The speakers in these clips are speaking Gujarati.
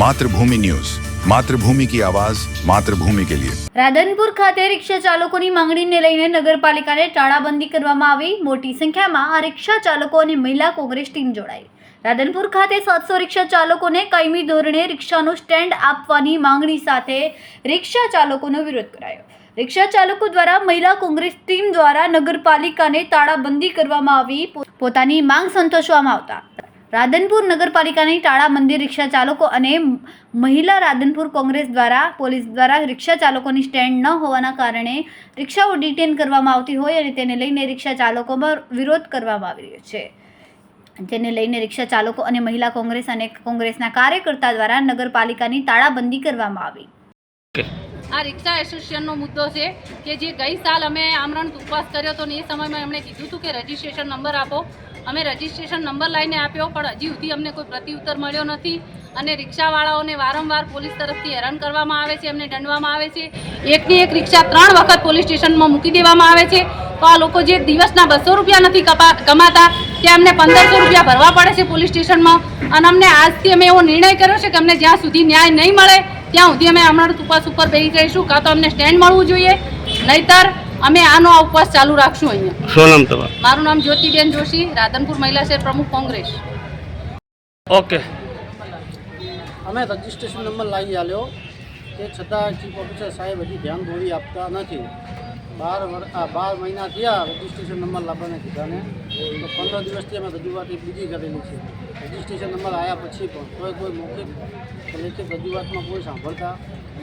માતૃભૂમિ ન્યૂઝ. માતૃભૂમિ કી આવાજ, માતૃભૂમિ કે લિયે. રાધનપુર ખાતે રિક્ષા ચાલકોની માંગણીને લઈને નગરપાલિકાને તાળાબંધી કરવામાં આવી. મોટી સંખ્યામાં આ રિક્ષા ચાલકો અને મહિલા કોંગ્રેસ ટીમ જોડાઈ. રાધનપુર ખાતે સાતસો રિક્ષા ચાલકોને કાયમી ધોરણે રિક્ષાનું સ્ટેન્ડ આપવાની માંગણી સાથે રિક્ષા ચાલકોનો વિરોધ કરાયો. રિક્ષા ચાલકો દ્વારા મહિલા કોંગ્રેસ ટીમ દ્વારા નગરપાલિકાને તાળાબંધી કરવામાં આવી. પોતાની માંગ સંતોષવામાં આવતા. રાધનપુર નગરપાલિકાની તાળાબંધી રિક્ષા ચાલકો અને મહિલા રાધનપુર કોંગ્રેસ દ્વારા, પોલીસ દ્વારા રિક્ષા ચાલકોની સ્ટેન્ડ ન હોવાના કારણે રિક્ષાઓ ડિટેન કરવામાં આવતી હોય અને તેને લઈને રિક્ષા ચાલકોમાં વિરોધ કરવામાં આવી રહ્યો છે. જેને લઈને રિક્ષા ચાલકો અને મહિલા કોંગ્રેસ અને કોંગ્રેસના કાર્યકર્તા દ્વારા નગરપાલિકાની તાળાબંધી કરવામાં આવી. આ રિક્ષા એસોસિએશનનો મુદ્દો છે કે જે ગઈ સાલ અમે આમરણ ઉપવાસ કર્યો હતો ને એ સમયમાં એમણે કીધું હતું કે રજિસ્ટ્રેશન નંબર આપો. અમે રજિસ્ટ્રેશન નંબર લઈને આપ્યો, પણ હજી સુધી અમને કોઈ પ્રત્યુત્તર મળ્યો નથી. અને રિક્ષાવાળાઓને વારંવાર પોલીસ તરફથી હેરાન કરવામાં આવે છે, એમને દંડવામાં આવે છે. એકની એક રિક્ષા ત્રણ વખત પોલીસ સ્ટેશનમાં મૂકી દેવામાં આવે છે. તો આ લોકો જે દિવસના બસો રૂપિયા નથી કમાતા, ત્યાં અમને પંદરસો રૂપિયા ભરવા પડે છે પોલીસ સ્ટેશનમાં. અને અમને આજથી અમે એવો નિર્ણય કર્યો છે કે અમને જ્યાં સુધી ન્યાય નહીં મળે, ત્યાં સુધી અમે હમણાં ઉપવાસ ઉપર બેસી જઈશું. કાં તો અમને સ્ટેન્ડ મળવું જોઈએ, નહીતર અમે આનો આ ઉપવાસ ચાલુ રાખશું અહીંયા. શું નામ તમારું? મારું નામ જ્યોતિબેન જોશી રાધનપુર મહિલા શહેર પ્રમુખ કોંગ્રેસ. ઓકે. અમે રજિસ્ટ્રેશન નંબર લાવી આલ્યો. તે છતાં ચીફ ઓફિસર સાહેબ હજી ધ્યાન દોરી આપતા નથી. બાર બાર મહિના થયા રજિસ્ટ્રેશન નંબર લાવવાને કીધાને. તો પંદર દિવસથી અમે રજૂઆત એક બીજી કરેલી છે. રજિસ્ટ્રેશન નંબર આવ્યા પછી પણ કોઈ કોઈ મૌખિક કે લેખિત રજૂઆતમાં કોઈ સાંભળતા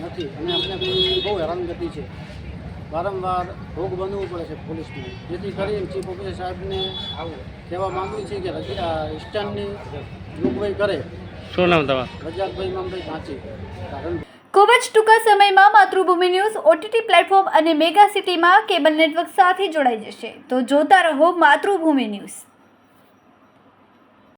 નથી. અને અમને બહુ હેરાનગતિ છે. વારંવાર ભોગ બનવું પડે છે પોલીસને. જેથી કરીને ચીફ ઓફિસર સાહેબને કહેવા માંગુ છે કે રજી સ્ટેન્ડની જોગવાઈ કરે. શું નામ તમારું? રજાકભાઈ મામભાઈ કાંચી કારણ ખૂબ જ ટૂંકા સમયમાં માતૃભૂમિ ન્યૂઝ ઓટીટી પ્લેટફોર્મ અને મેગા સિટીમાં કેબલ નેટવર્ક સાથે જોડાઈ જશે. તો જોતા રહો માતૃભૂમિ ન્યૂઝ.